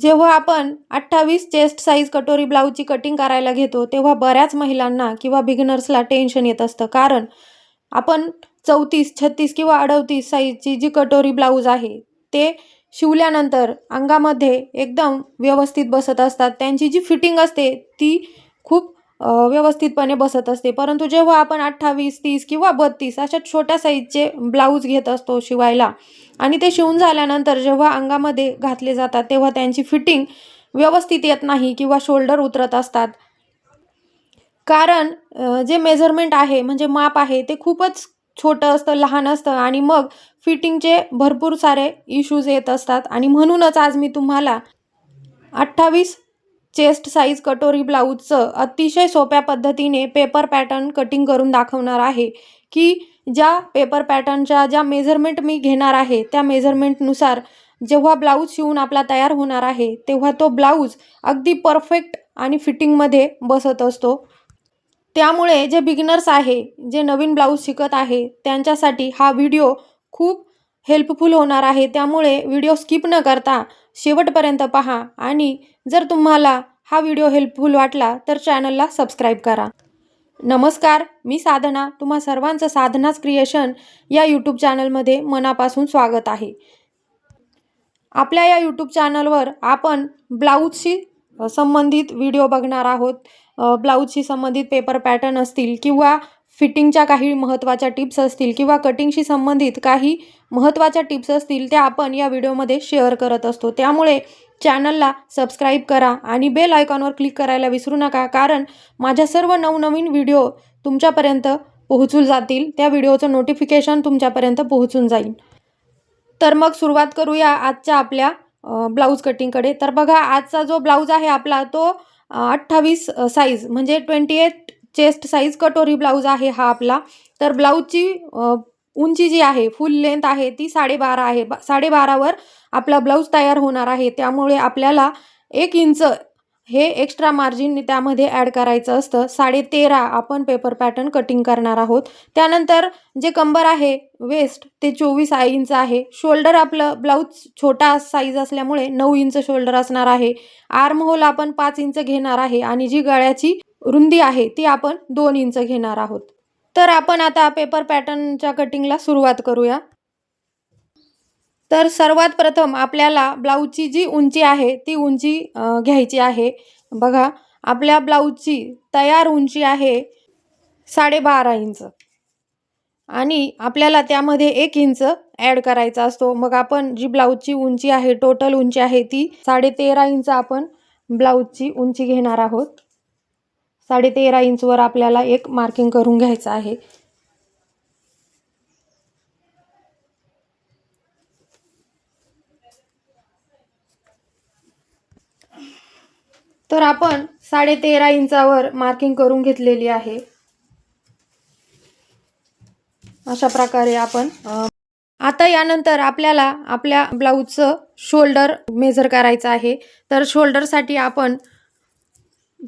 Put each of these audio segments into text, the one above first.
जेव्हा आपण अठ्ठावीस चेस्ट साईज कटोरी ब्लाऊजची कटिंग करायला घेतो तेव्हा बऱ्याच महिलांना किंवा बिगिनर्सला टेन्शन येत असतं. कारण आपण चौतीस छत्तीस किंवा अडतीस साईजची जी कटोरी ब्लाऊज आहे ते शिवल्यानंतर अंगामध्ये एकदम व्यवस्थित बसत असतात. त्यांची जी फिटिंग असते ती खूप व्यवस्थितपणे बसत असते. परंतु जेव्हा आपण अठ्ठावीस तीस किंवा बत्तीस अशा छोट्या साईजचे ब्लाऊज घेत असतो शिवायला आणि ते शिवून झाल्यानंतर जेव्हा अंगामध्ये घातले जातात तेव्हा त्यांची फिटिंग व्यवस्थित येत नाही किंवा शोल्डर उतरत असतात. कारण जे मेजरमेंट आहे म्हणजे माप आहे ते खूपच छोटं असतं लहान असतं आणि मग फिटिंगचे भरपूर सारे इश्यूज येत असतात. आणि म्हणूनच आज मी तुम्हाला अठ्ठावीस चेस्ट साईज कटोरी ब्लाऊजचं अतिशय सोप्या पद्धतीने पेपर पॅटर्न कटिंग करून दाखवणार आहे की ज्या पेपर पॅटर्नच्या ज्या मेजरमेंट मी घेणार आहे त्या मेजरमेंटनुसार जेव्हा ब्लाऊज शिवून आपला तयार होणार आहे तेव्हा तो ब्लाऊज अगदी परफेक्ट आणि फिटिंगमध्ये बसत असतो. त्यामुळे जे बिगिनर्स आहे जे नवीन ब्लाऊज शिकत आहे त्यांच्यासाठी हा व्हिडिओ खूप हेल्पफुल होणार आहे. त्यामुळे व्हिडिओ स्किप न करता शेवटपर्यंत पहा आणि जर तुम्हाला हा व्हिडिओ हेल्पफुल वाटला तर चॅनलला सबस्क्राईब करा. नमस्कार मी साधना. तुम्हा सर्वांचं साधनाच क्रिएशन या यूट्यूब चॅनलमध्ये मनापासून स्वागत आहे. आपल्या या यूट्यूब चॅनलवर आपण ब्लाऊजशी संबंधित व्हिडिओ बघणार आहोत. ब्लाऊजशी संबंधित पेपर पॅटर्न असतील किंवा फिटिंगच्या काही महत्त्वाच्या टिप्स असतील किंवा कटिंगशी संबंधित काही महत्त्वाच्या टिप्स असतील त्या आपण या व्हिडिओमध्ये शेअर करत असतो. त्यामुळे चॅनलला सबस्क्राईब करा आणि बेल आयकॉनवर क्लिक करायला विसरू नका कारण माझ्या सर्व नवनवीन व्हिडिओ तुमच्यापर्यंत पोहोचून जातील. त्या व्हिडिओचं नोटिफिकेशन तुमच्यापर्यंत पोहोचून जाईल. तर मग सुरुवात करूया आजच्या आपल्या ब्लाऊज कटिंगकडे तर बघा आजचा जो ब्लाऊज आहे आपला तो अठ्ठावीस साईज म्हणजे twenty eight chest size katori blouse आहे हा आपला. तर ब्लाऊजची उंची जी आहे फुल लेंथ आहे ती साडेबारा आहे. बा साडेबारावर आपला ब्लाऊज तयार होणार आहे. त्यामुळे आपल्याला एक इंच हे एक्स्ट्रा मार्जिन त्यामध्ये ॲड करायचं असतं. साडे तेरा आपण पेपर पॅटर्न कटिंग करणार आहोत. त्यानंतर जे कंबर आहे वेस्ट ते चोवीस इंच आहे. शोल्डर आपलं ब्लाऊज छोटा साईज असल्यामुळे नऊ इंच शोल्डर असणार आहे. आर्म होल आपण पाच इंच घेणार आहे आणि जी गळ्याची रुंदी आहे ती आपण दोन इंच घेणार आहोत. तर आपण आता पेपर पॅटर्नच्या कटिंगला सुरुवात करूया. तर सर्वात प्रथम आपल्याला ब्लाऊजची जी उंची आहे ती उंची घ्यायची आहे. बघा आपल्या ब्लाऊजची तयार उंची आहे साडेबारा इंच. आणि आपल्याला त्यामध्ये एक इंच ॲड करायचा असतो. मग आपण जी ब्लाऊजची उंची आहे टोटल उंची आहे ती साडेतेरा इंच आपण ब्लाऊजची उंची घेणार आहोत. साडेतेरा इंचवर आपल्याला एक मार्किंग करून घ्यायचं आहे. तर आपण साडेतेरा इंचावर मार्किंग करून घेतलेली आहे. अशा प्रकारे आपण आता यानंतर आपल्याला आपल्या ब्लाऊजचं शोल्डर मेजर करायचं आहे. तर शोल्डरसाठी आपण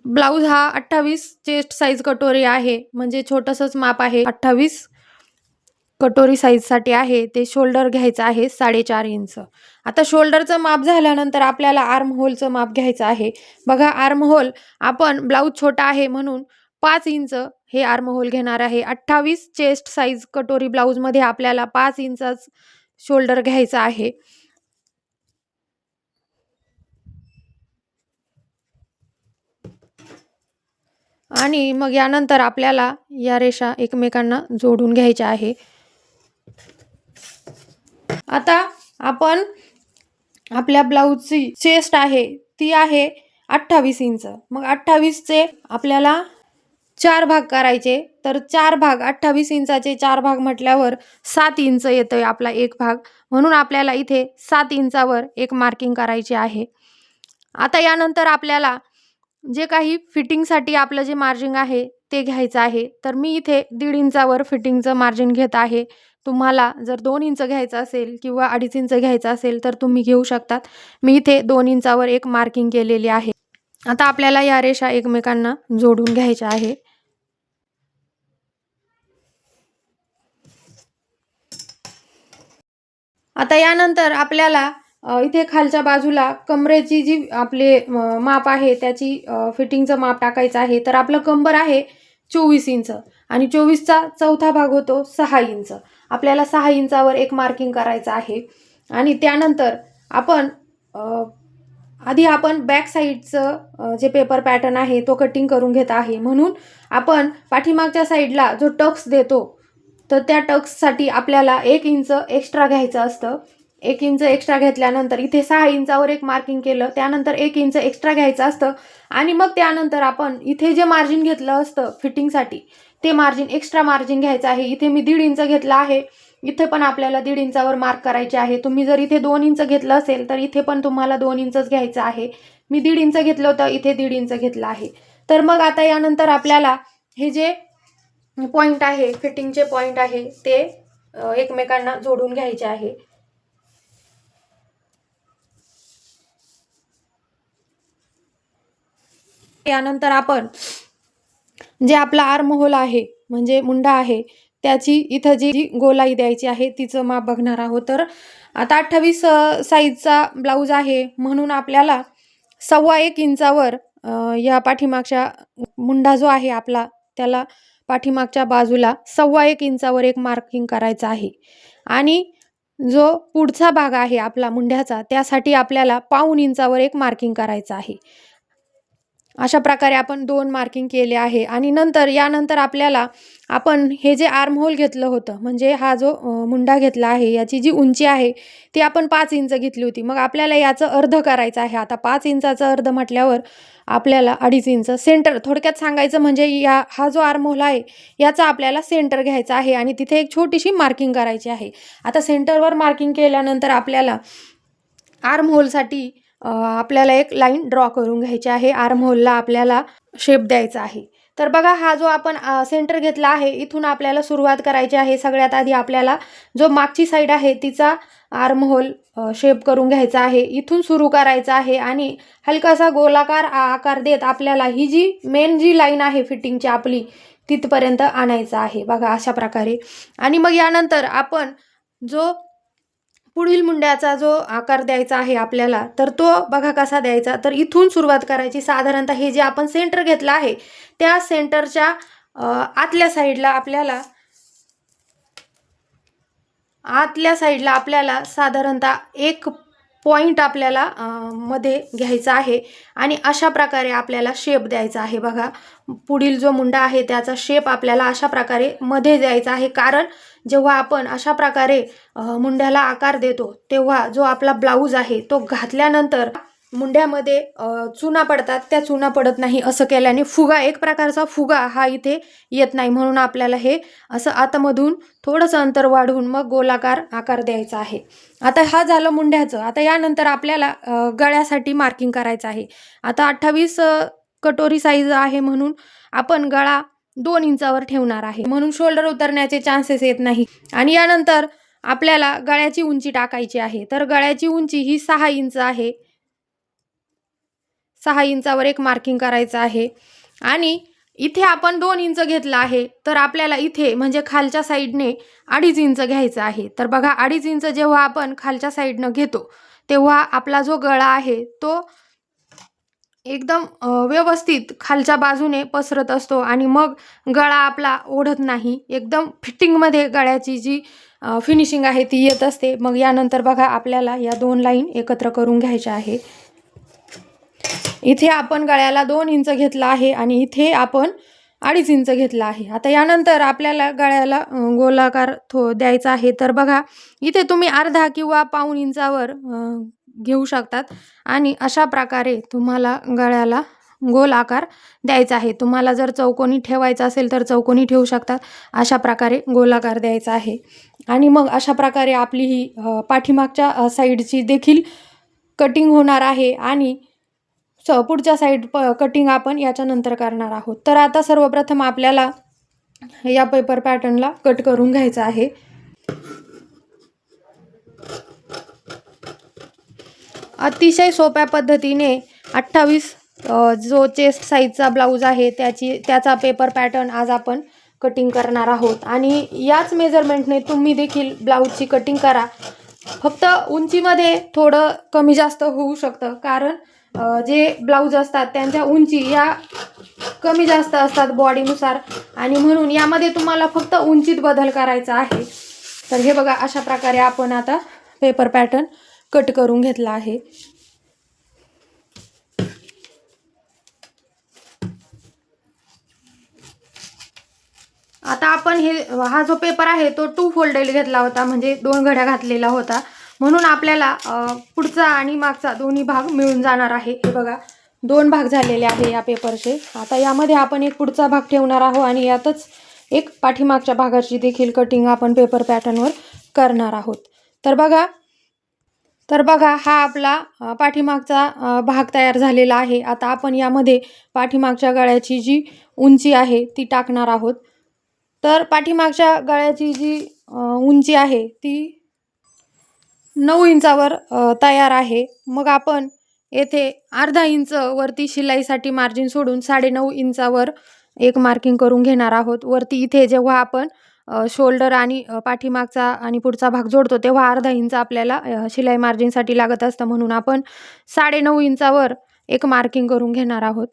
ब्लाऊज हा अठ्ठावीस चेस्ट साईज कटोरी आहे. म्हणजे छोटंसंच माप आहे. अठ्ठावीस कटोरी साईजसाठी आहे ते शोल्डर घ्यायचं आहे साडेचार इंच. आता शोल्डरचं माप झाल्यानंतर आपल्याला आर्म होलचं माप घ्यायचं आहे. बघा आर्म होल आपण ब्लाऊज छोटा आहे म्हणून पाच इंच हे आर्म होल घेणार आहे. अठ्ठावीस चेस्ट साईज कटोरी ब्लाऊजमध्ये आपल्याला पाच इंचच शोल्डर घ्यायचा आहे. आणि मग यानंतर आपल्याला या रेषा एकमेकांना जोडून घ्यायच्या आहे. आता आपण आपल्या ब्लाऊजची चेस्ट आहे ती आहे अठ्ठावीस इंच. मग अठ्ठावीसचे आपल्याला चार भाग करायचे. तर चार भाग अठ्ठावीस इंचाचे चार भाग म्हटल्यावर सात इंच येतोय आपला एक भाग. म्हणून आपल्याला इथे सात इंचावर एक मार्किंग करायची आहे. आता यानंतर आपल्याला जे काही फिटिंगसाठी आपलं जे मार्जिन आहे ते घ्यायचं आहे. तर मी इथे दीड इंचावर फिटिंगचं मार्जिन घेत आहे. तुम्हाला जर दोन इंच घ्यायचं असेल किंवा अडीच इंच घ्यायचं असेल तर तुम्ही घेऊ शकतात. मी इथे दोन इंचावर एक मार्किंग केलेली आहे. आता आपल्याला या रेषा एकमेकांना जोडून घ्यायच्या आहे. आता यानंतर आपल्याला इथे खालच्या बाजूला कमरेची जी आपले माप आहे त्याची फिटिंगचं माप टाकायचं आहे. तर आपलं कंबर आहे चोवीस इंच आणि चोवीसचा चौथा भाग होतो सहा इंच. आपल्याला सहा इंचावर एक मार्किंग करायचं आहे. आणि त्यानंतर आपण आधी आपण बॅक साईडचं जे पेपर पॅटर्न आहे तो कटिंग करून घेत आहे. म्हणून आपण पाठीमागच्या साईडला जो टक्स देतो तर त्या टक्ससाठी आपल्याला एक इंच एक्स्ट्रा घ्यायचं असतं. एक इंच एक्स्ट्रा घेतल्यानंतर इथे सहा इंचावर एक मार्किंग केलं त्यानंतर एक इंच एक्स्ट्रा घ्यायचं असतं आणि मग त्यानंतर आपण इथे जे मार्जिन घेतलं असतं फिटिंगसाठी ते मार्जिन एक्स्ट्रा मार्जिन घ्यायचं आहे. इथे मी दीड इंच घेतलं आहे. इथे पण आपल्याला दीड इंचावर मार्क करायचे आहे. तुम्ही जर इथे दोन इंच घेतलं असेल तर इथे पण तुम्हाला दोन इंचच घ्यायचं आहे. मी दीड इंच घेतलं होतं इथे दीड इंच घेतलं आहे. तर मग आता यानंतर आपल्याला हे जे पॉईंट आहे फिटिंगचे पॉईंट आहे ते एकमेकांना जोडून घ्यायचे आहे. यानंतर आपण जे आपला आर्महोल आहे म्हणजे मुंडा आहे त्याची इथं जी गोलाई द्यायची आहे तिचं माप बघणार आहोत. तर आता अठ्ठावीस साईजचा ब्लाऊज आहे म्हणून आपल्याला सव्वा एक इंचावर या पाठीमागच्या मुंडा जो आहे आपला त्याला पाठीमागच्या बाजूला सव्वा एक इंचावर एक मार्किंग करायचं आहे. आणि जो पुढचा भाग आहे आपला मुंड्याचा त्यासाठी आपल्याला पाऊन इंचावर एक मार्किंग करायचं आहे. अशा प्रकारे आपण दोन मार्किंग केले आहे. आणि नंतर यानंतर आपल्याला आपण हे जे आर्म होल घेतलं होतं म्हणजे हा जो मुंडा घेतला आहे याची जी उंची आहे ती आपण पाच इंच घेतली होती. मग आपल्याला याचं अर्ध करायचं आहे. आता पाच इंचाचं अर्ध म्हटल्यावर आपल्याला अडीच इंच सेंटर थोडक्यात सांगायचं म्हणजे या हा जो आर्म होल आहे याचा आपल्याला सेंटर घ्यायचा आहे आणि तिथे एक छोटीशी मार्किंग करायची आहे. आता सेंटरवर मार्किंग केल्यानंतर आपल्याला आर्म होलसाठी आपल्याला एक लाईन ड्रॉ करून घ्यायची आहे. आर्म होलला आपल्याला शेप द्यायचा आहे. तर बघा हा जो आपण सेंटर घेतला आहे इथून आपल्याला सुरुवात करायची आहे. सगळ्यात आधी आपल्याला जो मागची साईड आहे तिचा आर्म होल शेप करून घ्यायचा आहे. इथून सुरू करायचा आहे आणि हलकासा गोलाकार आकार देत आपल्याला ही जी मेन जी लाईन आहे फिटिंगची आपली तिथपर्यंत आणायचं आहे. बघा अशा प्रकारे. आणि मग यानंतर आपण जो पुढील मुंड्याचा जो आकार द्यायचा आहे आपल्याला तर तो बघा कसा द्यायचा. तर इथून सुरुवात करायची. साधारणतः हे जे आपण सेंटर घेतलं आहे त्या सेंटरच्या आतल्या साईडला आपल्याला आतल्या साईडला आपल्याला साधारणतः एक पॉईंट आपल्याला मध्ये घ्यायचा आहे. आणि अशा प्रकारे आपल्याला शेप द्यायचा आहे. बघा पुढील जो मुंडा आहे त्याचा शेप आपल्याला अशा प्रकारे मध्ये द्यायचा आहे. कारण जेव्हा आपण अशा प्रकारे मुंड्याला आकार देतो तेव्हा जो आपला ब्लाऊज आहे तो घातल्यानंतर मुंड्यामध्ये चुना पडतात. त्या चुना पडत नाही असं केल्याने फुगा एक प्रकारचा फुगा हा इथे येत नाही. म्हणून आपल्याला हे असं आतमधून थोडंसं अंतर वाढवून मग गोलाकार आकार द्यायचा आहे. आता हा झालं मुंड्याचं आता यानंतर आपल्याला गळ्यासाठी मार्किंग करायचं आहे. आता अठ्ठावीस कटोरी साईज आहे म्हणून आपण गळा दोन इंचावर ठेवणार आहे. म्हणून शोल्डर उतरण्याचे चान्सेस येत नाही. आणि यानंतर आपल्याला गळ्याची उंची टाकायची आहे. तर गळ्याची उंची ही सहा इंच आहे. सहा इंचावर एक मार्किंग करायचं आहे. आणि इथे आपण दोन इंच घेतलं आहे तर आपल्याला इथे म्हणजे खालच्या साईडने अडीच इंच घ्यायचं आहे. तर बघा अडीच इंच जेव्हा आपण खालच्या साईडनं घेतो तेव्हा आपला जो गळा आहे तो एकदम व्यवस्थित खालच्या बाजूने पसरत असतो आणि मग गळा आपला ओढत नाही. एकदम फिटिंगमध्ये गळ्याची जी फिनिशिंग आहे ती येत असते. मग यानंतर बघा आपल्याला या दोन लाईन एकत्र करून घ्यायच्या आहे. इथे आपण गळ्याला दोन इंच घेतला आहे आणि इथे आपण अडीच इंच घेतला आहे. आता यानंतर आपल्याला गळ्याला गोलाकार थो द्यायचा आहे. तर बघा इथे तुम्ही अर्धा किंवा पाऊण इंचावर घेऊ शकतात आणि अशा प्रकारे तुम्हाला गळ्याला गोल आकार द्यायचा आहे. तुम्हाला जर चौकोनी ठेवायचा असेल तर चौकोनी ठेवू शकतात. अशा प्रकारे गोलाकार द्यायचा आहे. आणि मग अशा प्रकारे आपली ही पाठीमागच्या साईडची देखील कटिंग होणार आहे आणि स पुढच्या साईड प कटिंग आपण याच्यानंतर करणार आहोत. तर आता सर्वप्रथम आपल्याला या पेपर पॅटर्नला कट करून घ्यायचं आहे. अतिशय सोप्या पद्धतीने अठ्ठावीस जो चेस्ट साईजचा ब्लाऊज आहे त्याची त्याचा पेपर पॅटर्न आज आपण कटिंग करणार आहोत. आणि याच मेजरमेंटने तुम्ही देखील ब्लाऊजची कटिंग करा. फक्त उंचीमध्ये थोडं कमी जास्त होऊ शकतं कारण जे ब्लाऊज असतात त्यांच्या उंची या कमी जास्त असतात बॉडीनुसार. आणि म्हणून यामध्ये तुम्हाला फक्त उंचीत बदल करायचा आहे. तर हे बघा अशा प्रकारे आपण आता पेपर पॅटर्न कट करून घेतला आहे. आता आपण हे हा जो पेपर आहे तो टू फोल्डेड घेतला होता म्हणजे दोन घड्या घातलेला होता. म्हणून आपल्याला पुढचा आणि मागचा दोन्ही भाग मिळून जाणार आहे. हे बघा दोन भाग झालेले आहे या पेपरचे. आता यामध्ये आपण एक पुढचा भाग ठेवणार आहोत आणि यातच एक पाठीमागच्या भागाची देखील कटिंग आपण पेपर पॅटर्नवर करणार आहोत. तर बघा तर बघा हा आपला पाठीमागचा भाग तयार झालेला आहे. आता आपण यामध्ये पाठीमागच्या गळ्याची जी उंची आहे ती टाकणार आहोत. तर पाठीमागच्या गळ्याची जी उंची आहे ती नऊ इंचावर तयार आहे. मग आपण येथे अर्धा इंच वरती शिलाईसाठी मार्जिन सोडून साडेनऊ इंचावर एक मार्किंग करून घेणार आहोत. वरती इथे जेव्हा आपण शोल्डर आणि पाठीमागचा आणि पुढचा भाग जोडतो तेव्हा अर्धा इंच आपल्याला शिलाई मार्जिनसाठी लागत असतं. म्हणून आपण साडेनऊ इंचावर एक मार्किंग करून घेणार आहोत.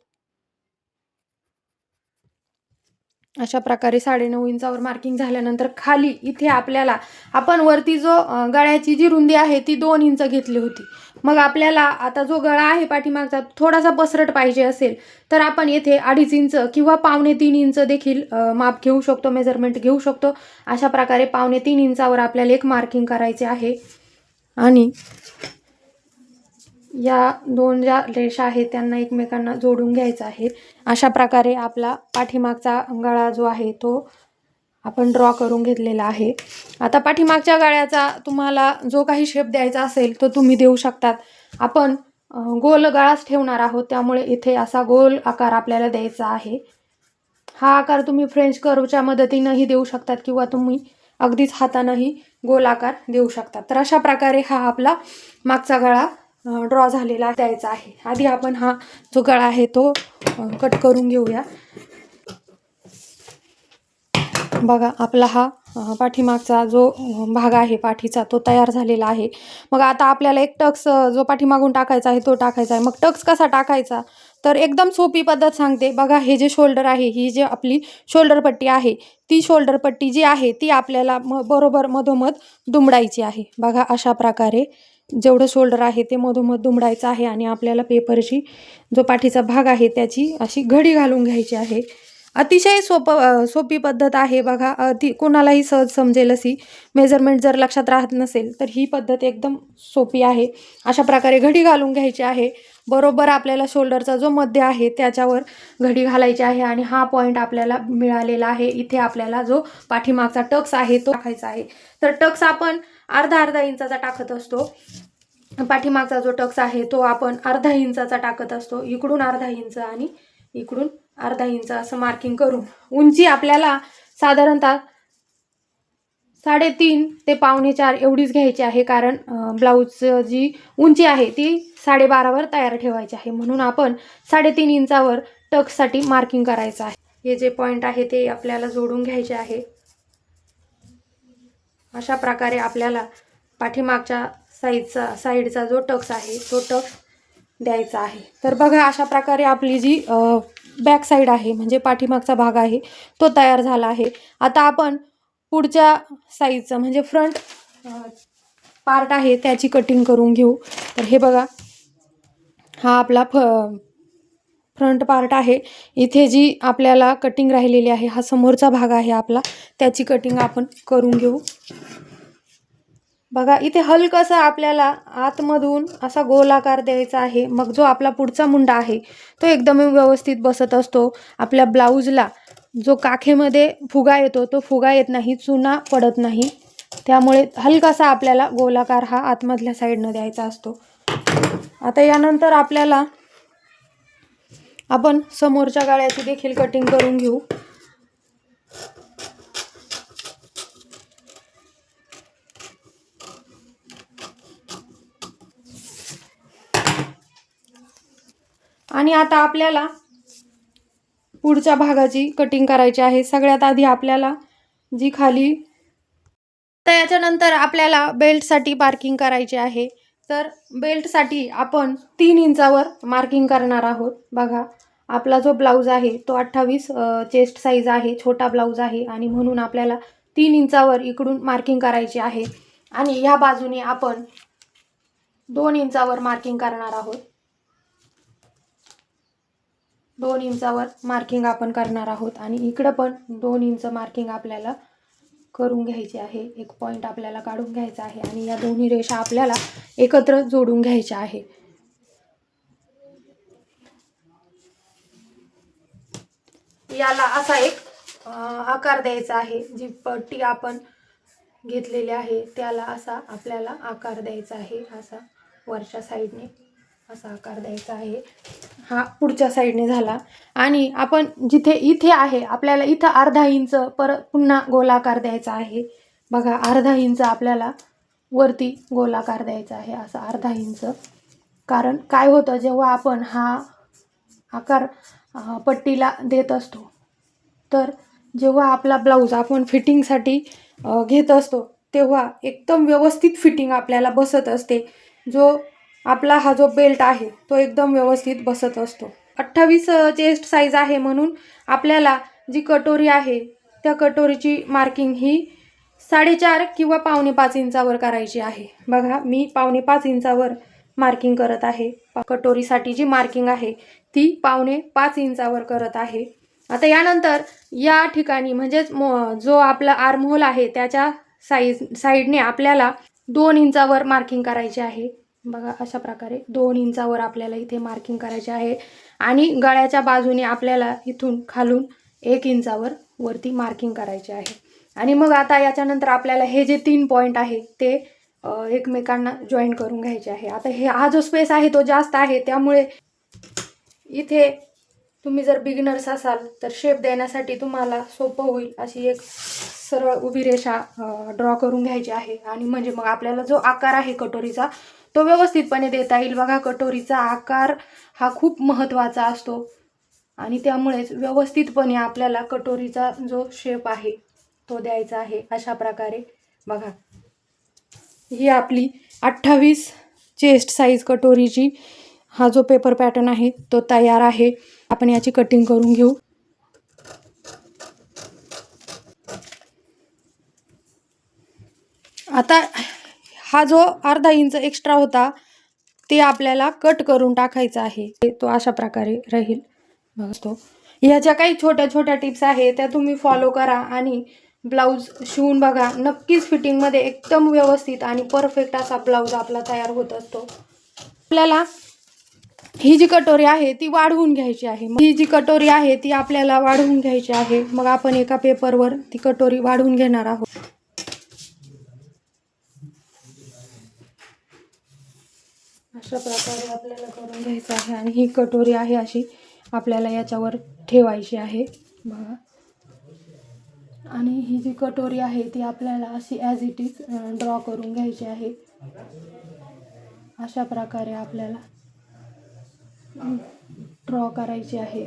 अशा प्रकारे साडेनऊ इंचावर मार्किंग झाल्यानंतर खाली इथे आपल्याला आपण वरती जो गळ्याची जी रुंदी आहे ती दोन इंच घेतली होती. मग आपल्याला आता जो गळा आहे पाठीमागचा थोडासा पसरट पाहिजे असेल तर आपण येथे अडीच इंच किंवा पावणे तीन इंच देखील माप घेऊ शकतो मेजरमेंट घेऊ शकतो. अशा प्रकारे पावणे तीन इंचावर आपल्याला एक मार्किंग करायचे आहे. आणि या दोन ज्या रेषा आहेत त्यांना एकमेकांना जोडून घ्यायचं आहे. अशा प्रकारे आपला पाठीमागचा गळा जो आहे तो आपण ड्रॉ करून घेतलेला आहे. आता पाठीमागच्या गळ्याचा तुम्हाला जो काही शेप द्यायचा असेल तो तुम्ही देऊ शकतात. आपण गोल गळाच ठेवणार आहोत त्यामुळे इथे असा गोल आकार आपल्याला द्यायचा आहे. हा आकार तुम्ही फ्रेंच कर्वच्या मदतीनंही देऊ शकतात किंवा तुम्ही अगदीच हातानंही गोल आकार देऊ शकतात. तर अशा प्रकारे हा आपला मागचा गळा ड्रॉ झालेला द्यायचा आहे. आधी आपण हा जो गळा आहे तो कट करून घेऊया. बघा आपला हा पाठीमागचा जो भाग आहे पाठीचा तो तयार झालेला आहे. मग आता आपल्याला एक टक्स जो पाठीमागून टाकायचा आहे तो टाकायचा आहे. मग टक्स कसा टाकायचा? तर एकदम सोपी पद्धत सांगते. बघा हे जे शोल्डर आहे ही जी आपली शोल्डर पट्टी आहे ती शोल्डर पट्टी जी आहे ती आपल्याला म बरोबर मधोमध दुमडायची आहे. बघा अशा प्रकारे जेवढं शोल्डर आहे ते मधोमध दुमडायचं आहे आणि आपल्याला पेपरची जो पाठीचा भाग आहे त्याची अशी घडी घालून घ्यायची आहे. अतिशय सोपं सोपी पद्धत आहे बघा. अति कोणालाही सहज समजेल अशी. मेजरमेंट जर लक्षात राहत नसेल तर ही पद्धत एकदम सोपी आहे. अशा प्रकारे घडी घालून घ्यायची आहे. बरोबर आपल्याला शोल्डरचा जो मध्य आहे त्याच्यावर घडी घालायची आहे आणि हा पॉईंट आपल्याला मिळालेला आहे. इथे आपल्याला जो पाठीमागचा टक्स आहे तो टाकायचा आहे. तर टक्स आपण अर्धा अर्धा इंचाचा टाकत असतो. पाठीमागचा जो टक्स आहे तो आपण अर्धा इंचाचा टाकत असतो. इकडून अर्धा इंच आणि इकडून अर्धा इंच असं मार्किंग करून. उंची आपल्याला साधारणतः साडेतीन ते पावणे चार एवढीच घ्यायची आहे कारण ब्लाऊज जी उंची आहे ती साडेबारावर तयार ठेवायची आहे. म्हणून आपण साडेतीन इंचावर टक्ससाठी मार्किंग करायचं आहे. हे जे पॉईंट आहे ते आपल्याला जोडून घ्यायचे आहे. अशा प्रकारे आपल्याला पाठीमागच्या साईडचा साईडचा जो टक्स आहे तो टक्स द्यायचा आहे. तर बघा अशा प्रकारे आपली जी बॅक साईड आहे म्हणजे पाठीमागचा भाग आहे तो तयार झाला आहे. आता आपण पुढच्या साईजचं म्हणजे फ्रंट पार्ट आहे त्याची कटिंग करून घेऊ. तर हे बघा हा आपला फ फ्रंट पार्ट आहे. इथे जी आपल्याला कटिंग राहिलेली आहे हा समोरचा भाग आहे आपला. त्याची कटिंग आपण करून घेऊ. बघा इथे हलकसा आपल्याला आतमधून असा गोलाकार द्यायचा आहे. मग जो आपला पुढचा मुंडा आहे तो एकदम व्यवस्थित बसत असतो. आपल्या ब्लाऊजला जो काखेमध्ये फुगा येतो तो फुगा येत नाही चुना पडत नाही. त्यामुळे हलकासा आपल्याला गोलाकार हा आतमधल्या साईडनं द्यायचा असतो. आता यानंतर आपल्याला आपण समोरच्या गाळ्याची देखील कटिंग करून घेऊ. आणि आता आपल्याला पुढच्या भागाची कटिंग करायची आहे. सगळ्यात आधी आपल्याला जी खाली तर याच्यानंतर आपल्याला बेल्टसाठी पार्किंग करायची आहे. तर बेल्टसाठी आपण तीन इंचावर मार्किंग करणार आहोत. बघा आपला जो ब्लाऊज आहे तो अठ्ठावीस चेस्ट साईज आहे छोटा ब्लाऊज आहे आणि म्हणून आपल्याला तीन इंचावर इकडून मार्किंग करायची आहे. आणि ह्या बाजूने आपण दोन इंचावर मार्किंग करणार आहोत. दोन इंचावर मार्किंग आपण करणार आहोत. आणि इकडं पण दोन इंच मार्किंग आपल्याला करून घ्यायची आहे एक पॉईंट आपल्याला काढून घ्यायचा आहे आणि या दोन्ही रेषा आपल्याला एकत्र जोडून घ्यायच्या आहे. याला असा एक आकार द्यायचा आहे जी पट्टी आपण घेतलेली आहे त्याला असा आपल्याला आकार द्यायचा आहे असा वरच्या साईडने असा आकार द्यायचा आहे. हा पुढच्या साईडने झाला. आणि आपण जिथे इथे आहे आपल्याला इथं अर्धा इंच परत पुन्हा गोलाकार द्यायचा आहे. बघा अर्धा इंच आपल्याला वरती गोलाकार द्यायचा आहे. असा अर्धा इंच. कारण काय होतं जेव्हा आपण हा आकार पट्टीला देत असतो तर जेव्हा आपला ब्लाऊज आपण फिटिंगसाठी घेत असतो तेव्हा एकदम व्यवस्थित फिटिंग आपल्याला बसत असते. जो आपला हा जो बेल्ट आहे तो एकदम व्यवस्थित बसत असतो. अठ्ठावीस चेस्ट साईज आहे म्हणून आपल्याला जी कटोरी आहे त्या कटोरीची मार्किंग ही साडेचार किंवा पावणे पाच इंचावर करायची आहे. बघा मी पावणे पाच इंचावर मार्किंग करत आहे. कटोरीसाठी जी मार्किंग आहे ती पावणे पाच इंचावर करत आहे. आता यानंतर या ठिकाणी म्हणजेच मो जो आपला आर्महोल आहे त्याच्या साईज साईडने आपल्याला दोन इंचावर मार्किंग करायची आहे. बघा अशा प्रकारे दोन इंचावर आपल्याला इथे मार्किंग करायचे आहे. आणि गळ्याच्या बाजूने आपल्याला इथून खालून एक इंचावर वरती मार्किंग करायचे आहे. आणि मग आता याच्यानंतर आपल्याला हे जे तीन पॉईंट आहे ते एकमेकांना जॉईन करून घ्यायचे आहे. आता हे हा जो स्पेस आहे तो जास्त आहे. त्यामुळे इथे तुम्ही जर बिगिनर्स असाल तर शेप देण्यासाठी तुम्हाला सोपं होईल अशी एक सरळ उभी रेषा ड्रॉ करून घ्यायची आहे. आणि म्हणजे मग आपल्याला जो आकार आहे कटोरीचा तो व्यवस्थितपणे देता येईल बघा कटोरीचा आकार हा खूप महत्त्वाचा असतो. आणि त्यामुळेच व्यवस्थितपणे आपल्याला कटोरीचा जो शेप आहे तो द्यायचा आहे अशा प्रकारे. बघा ही आपली अठ्ठावीस चेस्ट साईज कटोरीची हा जो पेपर पॅटर्न आहे तो तयार आहे. आपण याची कटिंग करून घेऊ. आता हा जो अर्धा इंच एक्स्ट्रा होता ते आपल्याला कट करून टाकायचा आहे. तो अशा प्रकारे राहील. बघतो ह्याच्या काही छोट्या छोट्या टिप्स आहे त्या तुम्ही फॉलो करा आणि ब्लाऊज शिवून बघा. नक्कीच फिटिंगमध्ये एकदम व्यवस्थित आणि परफेक्ट असा ब्लाऊज आपला तयार होत असतो. आपल्याला ही जी कटोरी आहे ती वाढवून घ्यायची आहे. ही जी कटोरी आहे ती आपल्याला वाढवून घ्यायची आहे. मग आपण एका पेपरवर ती कटोरी वाढवून घेणार आहोत. अशा प्रकारे आपल्याला करून घ्यायचं आहे आणि ही कटोरी आहे अशी आपल्याला याच्यावर ठेवायची आहे. बघा. आणि ही जी कटोरी आहे ती आपल्याला अशी ॲज इट इज ड्रॉ करून घ्यायची आहे. अशा प्रकारे आपल्याला ड्रॉ करायची आहे.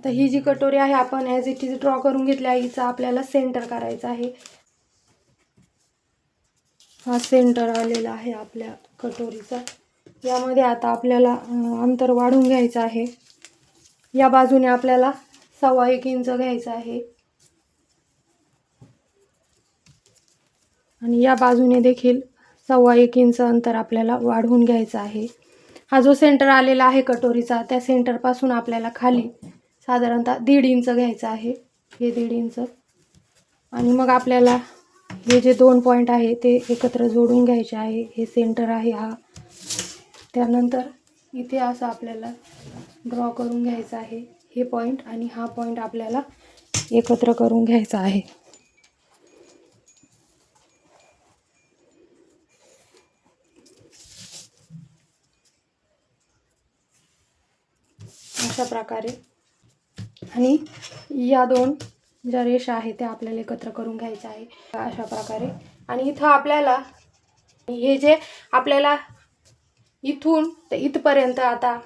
आता ही जी कटोरी आहे आपण ॲज इट इज ड्रॉ करून घेतल्या हिचा आपल्याला सेंटर करायचा आहे. हा सेंटर आलेला आहे आपल्या कटोरीचा. यामध्ये आता आपल्याला अंतर वाढवून घ्यायचं आहे. या बाजूने आपल्याला सव्वा एक इंच घ्यायचं आहे. आणि या बाजूने देखील सव्वा एक इंच अंतर आपल्याला वाढवून घ्यायचं आहे. हा जो सेंटर आलेला आहे कटोरीचा त्या सेंटरपासून आपल्याला खाली साधारणतः दीड इंच घ्यायचं आहे. हे दीड इंच. आणि मग आपल्याला हे जे दोन पॉईंट आहे ते एकत्र जोडून घ्यायचे आहे. हे सेंटर आहे हा. त्यानंतर इथे असं आपल्याला ड्रॉ करून घ्यायचं आहे. हे पॉईंट आणि हा पॉईंट आपल्याला एकत्र करून घ्यायचा आहे. अशा प्रकारे आणि या दोन ज्या रेषा आहेत त्या आपल्याला एकत्र करून घ्यायच्या आहे अशा प्रकारे. आणि इथं आपल्याला हे जे आपल्याला इथून तर इथपर्यंत आता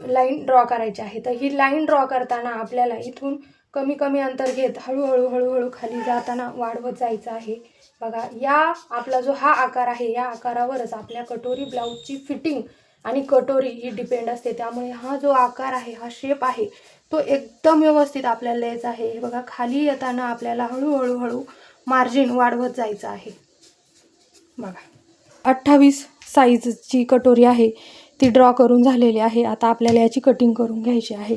लाईन ड्रॉ करायची आहे. तर ही लाईन ड्रॉ करताना आपल्याला इथून कमी कमी अंतर घेत हळूहळू हळूहळू खाली जाताना वाढवत जायचं आहे. बघा या आपला जो हा आकार आहे या आकारावरच आपल्या कटोरी ब्लाऊजची फिटिंग आणि कटोरी ही डिपेंड असते. त्यामुळे हा जो आकार आहे हा शेप आहे तो एकदम व्यवस्थित आपल्याला द्यायचा आहे. हे बघा खाली येताना आपल्याला हळूहळू हळू मार्जिन वाढवत जायचं आहे. बघा अठ्ठावीस साईजची कटोरी आहे. ती ड्रॉ करून झालेली आहे. आता आपल्याला याची कटिंग करून घ्यायची आहे.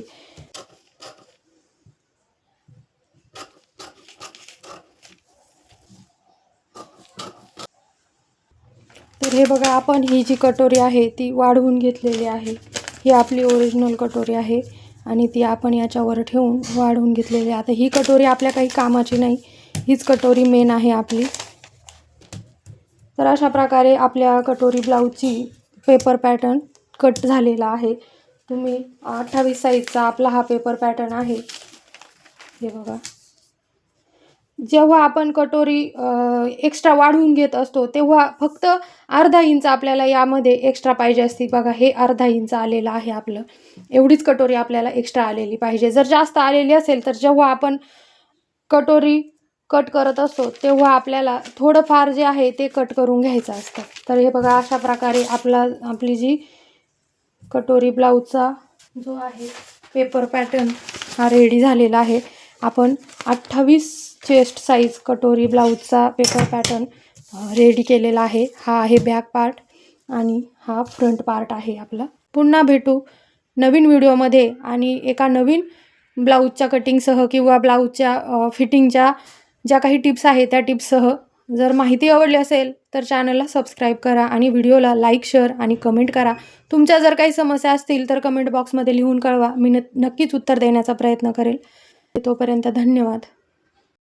तर हे बघा आपण ही जी कटोरी आहे ती वाढवून घेतलेली आहे. ही आपली ओरिजिनल कटोरी आहे आणि ती आपण याच्यावर ठेवून वाढवून घेतलेली आहे. आता ही कटोरी आपल्या काही कामाची नाही हीच कटोरी मेन आहे आपली. तर अशा प्रकारे आपल्या कटोरी ब्लाऊजची पेपर पॅटर्न कट झालेला आहे. तुम्ही अठ्ठावीस साईजचा आपला हा पेपर पॅटर्न आहे. हे बघा. जेव्हा आपण कटोरी एक्स्ट्रा वाढवून घेत असतो तेव्हा फक्त अर्धा इंच आपल्याला यामध्ये एक्स्ट्रा पाहिजे असती. बघा हे अर्धा इंच आलेलं आहे आपलं. एवढीच कटोरी आपल्याला एक्स्ट्रा आलेली पाहिजे. जर जास्त आलेली असेल तर जेव्हा आपण कटोरी कट करत असतो तेव्हा आपल्याला थोडंफार जे आहे ते कट करून घ्यायचं असतं. तर हे बघा अशा प्रकारे आपला आपली जी कटोरी ब्लाऊजचा जो आहे पेपर पॅटर्न हा रेडी झालेला आहे. आपण अठ्ठावीस चेस्ट साईज कटोरी ब्लाऊजचा पेपर पॅटर्न रेडी केलेला आहे. हा आहे बॅक पार्ट आणि हा फ्रंट पार्ट आहे आपला. पुन्हा भेटू नवीन व्हिडिओमध्ये आणि एका नवीन ब्लाऊजच्या कटिंगसह किंवा ब्लाऊजच्या फिटिंगच्या ज्या काही टिप्स आहेत त्या टिप्ससह जर माहिती आवडली असेल तर चॅनलला सबस्क्राईब करा आणि व्हिडिओला लाईक शेअर आणि कमेंट करा. तुमच्या जर काही समस्या असतील तर कमेंट बॉक्समध्ये लिहून कळवा. मी न नक्कीच उत्तर देण्याचा प्रयत्न करेल. तोपर्यंत धन्यवाद.